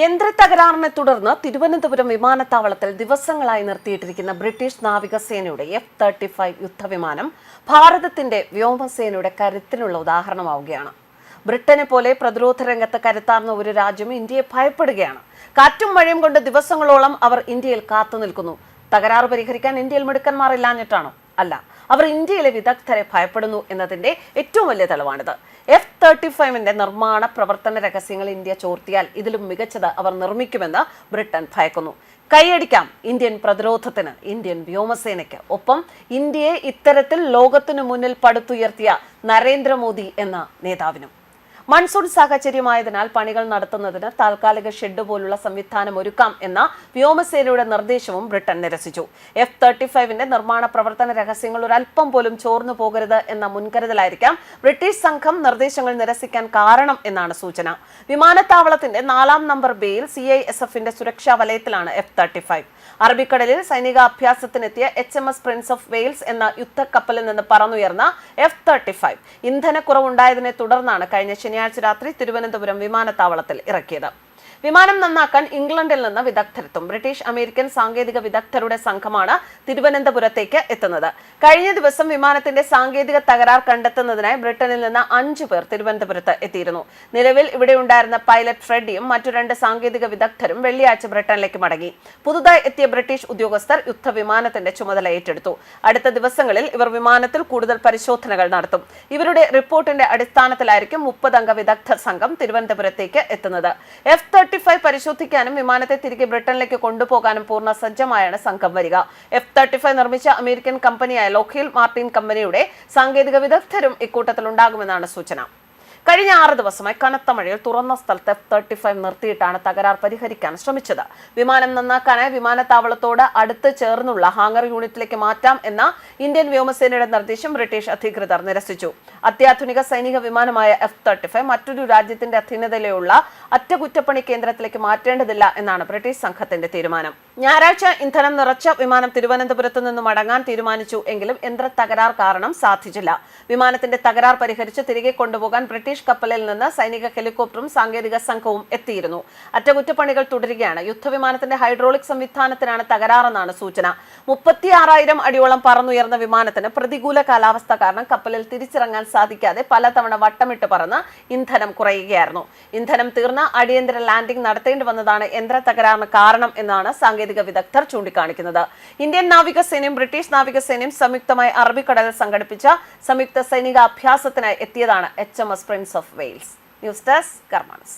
യന്ത്രത്തകരാറിനെ തുടർന്ന് തിരുവനന്തപുരം വിമാനത്താവളത്തിൽ ദിവസങ്ങളായി നിർത്തിയിട്ടിരിക്കുന്ന ബ്രിട്ടീഷ് നാവികസേനയുടെ എഫ് തേർട്ടി ഫൈവ് യുദ്ധവിമാനം ഭാരതത്തിന്റെ വ്യോമസേനയുടെ കരുത്തിനുള്ള ഉദാഹരണമാവുകയാണ്. ബ്രിട്ടനെ പോലെ പ്രതിരോധ രംഗത്ത് കരുത്താർന്ന ഒരു രാജ്യം ഇന്ത്യയെ ഭയപ്പെടുകയാണ്. കാറ്റും മഴയും കൊണ്ട് ദിവസങ്ങളോളം അവർ ഇന്ത്യയിൽ കാത്തു നിൽക്കുന്നു തകരാറ് പരിഹരിക്കാൻ ഇന്ത്യയിൽ മിടുക്കന്മാരില്ലാഞ്ഞിട്ടാണോ അല്ല അവർ ഇന്ത്യയിലെ വിദഗ്ധരെ ഭയപ്പെടുന്നു എന്നതിന്റെ ഏറ്റവും വലിയ തെളിവാണിത്. എഫ് തേർട്ടി ഫൈവിന്റെ നിർമ്മാണ പ്രവർത്തന രഹസ്യങ്ങൾ ഇന്ത്യ ചോർത്തിയാൽ ഇതിലും മികച്ചത് അവർ നിർമ്മിക്കുമെന്ന് ബ്രിട്ടൻ ഭയക്കുന്നു. കൈയടിക്കാം ഇന്ത്യൻ പ്രതിരോധത്തിന് ഇന്ത്യൻ വ്യോമസേനയ്ക്ക്. ഒപ്പം ഇന്ത്യയെ ഇത്തരത്തിൽ ലോകത്തിനു മുന്നിൽ പടുത്തുയർത്തിയ നരേന്ദ്രമോദി എന്ന നേതാവിനും. മൺസൂൺ സാഹചര്യമായതിനാൽ പണികൾ നടത്തുന്നതിന് താൽക്കാലിക ഷെഡ് പോലുള്ള സംവിധാനം ഒരുക്കാം എന്ന വ്യോമസേനയുടെ നിർദ്ദേശവും ബ്രിട്ടൻ നിരസിച്ചു. എഫ് തേർട്ടി ഫൈവിന്റെ നിർമ്മാണ പ്രവർത്തന രഹസ്യങ്ങൾ ഒരല്പം പോലും ചോർന്നു പോകരുത് എന്ന മുൻകരുതലായിരിക്കാം ബ്രിട്ടീഷ് സംഘം നിർദ്ദേശങ്ങൾ നിരസിക്കാൻ കാരണം എന്നാണ് സൂചന. വിമാനത്താവളത്തിന്റെ നാലാം നമ്പർ ബേയിൽ സി ഐ എസ് എഫിന്റെ സുരക്ഷാ വലയത്തിലാണ് എഫ് തേർട്ടി ഫൈവ് അറബിക്കടലിൽ സൈനിക അഭ്യാസത്തിനെത്തിയ H M S Prince of Wales എന്ന യുദ്ധക്കപ്പലിൽ നിന്ന് പറന്നുയർന്ന എഫ് തേർട്ടി ഫൈവ് ഇന്ധനക്കുറവുണ്ടായതിനെ തുടർന്നാണ് കഴിഞ്ഞ ശനിയാഴ്ച രാത്രി തിരുവനന്തപുരം വിമാനത്താവളത്തിൽ ഇറക്കിയത് വിമാനം നന്നാക്കാൻ ഇംഗ്ലണ്ടിൽ നിന്ന് വിദഗ്ധരെത്തും. ബ്രിട്ടീഷ് അമേരിക്കൻ സാങ്കേതിക വിദഗ്ധരുടെ സംഘമാണ് തിരുവനന്തപുരത്തേക്ക് എത്തുന്നത്. കഴിഞ്ഞ ദിവസം വിമാനത്തിന്റെ സാങ്കേതിക തകരാർ കണ്ടെത്തുന്നതിനായി ബ്രിട്ടനിൽ നിന്ന് അഞ്ചു പേർ തിരുവനന്തപുരത്ത് എത്തിയിരുന്നു. നിലവിൽ ഇവിടെ ഉണ്ടായിരുന്ന പൈലറ്റ് ഫ്രെഡിയും മറ്റു രണ്ട് സാങ്കേതിക വിദഗ്ധരും വെള്ളിയാഴ്ച ബ്രിട്ടനിലേക്ക് മടങ്ങി. പുതുതായി എത്തിയ ബ്രിട്ടീഷ് ഉദ്യോഗസ്ഥർ യുദ്ധവിമാനത്തിന്റെ ചുമതല ഏറ്റെടുത്തു. അടുത്ത ദിവസങ്ങളിൽ ഇവർ വിമാനത്തിൽ കൂടുതൽ പരിശോധനകൾ നടത്തും. ഇവരുടെ റിപ്പോർട്ടിന്റെ അടിസ്ഥാനത്തിലായിരിക്കും മുപ്പതംഗ വിദഗ്ധ സംഘം തിരുവനന്തപുരത്തേക്ക് എത്തുന്നത്. എഫ് തേർട്ടി ഫൈവ് പരിശോധിക്കാനും വിമാനത്തെ തിരികെ ബ്രിട്ടനിലേക്ക് കൊണ്ടുപോകാനും പൂർണ സജ്ജമായാണ് സംഘം വരിക. എഫ് തേർട്ടി ഫൈവ് നിർമ്മിച്ച അമേരിക്കൻ കമ്പനിയായ ലോഖീൽ മാർട്ടിൻ കമ്പനിയുടെ സാങ്കേതിക വിദഗ്ധരും ഇക്കൂട്ടത്തിലുണ്ടാകുമെന്നാണ് സൂചന. കഴിഞ്ഞ ആറ് ദിവസമായി കനത്ത മഴയിൽ തുറന്ന സ്ഥലത്ത് എഫ് തേർട്ടി ഫൈവ് നിർത്തിയിട്ടാണ് തകരാർ പരിഹരിക്കാൻ ശ്രമിച്ചത്. വിമാനം നന്നാക്കാനായി വിമാനത്താവളത്തോട് അടുത്ത് ചേർന്നുള്ള ഹാങ്ങർ യൂണിറ്റിലേക്ക് മാറ്റാം എന്ന ഇന്ത്യൻ വ്യോമസേനയുടെ നിർദ്ദേശം ബ്രിട്ടീഷ് അധികൃതർ നിരസിച്ചു. അത്യാധുനിക സൈനിക വിമാനമായ എഫ് തേർട്ടി ഫൈവ് മറ്റൊരു രാജ്യത്തിന്റെ അധീനതയിലുള്ള അറ്റകുറ്റപ്പണി കേന്ദ്രത്തിലേക്ക് മാറ്റേണ്ടതില്ല എന്നാണ് ബ്രിട്ടീഷ് സംഘത്തിന്റെ തീരുമാനം. ഞായറാഴ്ച ഇന്ധനം നിറച്ച വിമാനം തിരുവനന്തപുരത്ത് നിന്നും മടങ്ങാൻ തീരുമാനിച്ചു എങ്കിലും യന്ത്ര തകരാർ കാരണം സാധിച്ചില്ല. വിമാനത്തിന്റെ തകരാർ പരിഹരിച്ച് തിരികെ കൊണ്ടുപോകാൻ ബ്രിട്ടീഷ് കപ്പലിൽ നിന്ന് സൈനിക ഹെലികോപ്റ്ററും സാങ്കേതിക സംഘവും എത്തിയിരുന്നു. അറ്റകുറ്റപ്പണികൾ തുടരുകയാണ്. യുദ്ധവിമാനത്തിന്റെ ഹൈഡ്രോളിക് സംവിധാനത്തിനാണ് തകരാറെന്നാണ് സൂചന. മുപ്പത്തിയാറായിരം അടിയോളം പറന്നുയർന്ന വിമാനത്തിന് പ്രതികൂല കാലാവസ്ഥ കാരണം കപ്പലിൽ തിരിച്ചിറങ്ങാൻ സാധിക്കാതെ പലതവണ വട്ടമിട്ട് പറന്ന് ഇന്ധനം കുറയുകയായിരുന്നു. ഇന്ധനം തീർന്ന അടിയന്തര ലാൻഡിംഗ് നടത്തേണ്ടി വന്നതാണ് യന്ത്ര തകരാറിന് കാരണം എന്നാണ് സാങ്കേതിക വിദഗ്ധർ ചൂണ്ടിക്കാണിക്കുന്നത്. ഇന്ത്യൻ നാവികസേനയും ബ്രിട്ടീഷ് നാവികസേനയും സംയുക്തമായി അറബിക്കടലിൽ സംഘടിപ്പിച്ച സംയുക്ത സൈനിക അഭ്യാസത്തിനായി എത്തിയതാണ് H M S Prince of Wales. News desk കർമാൻസ്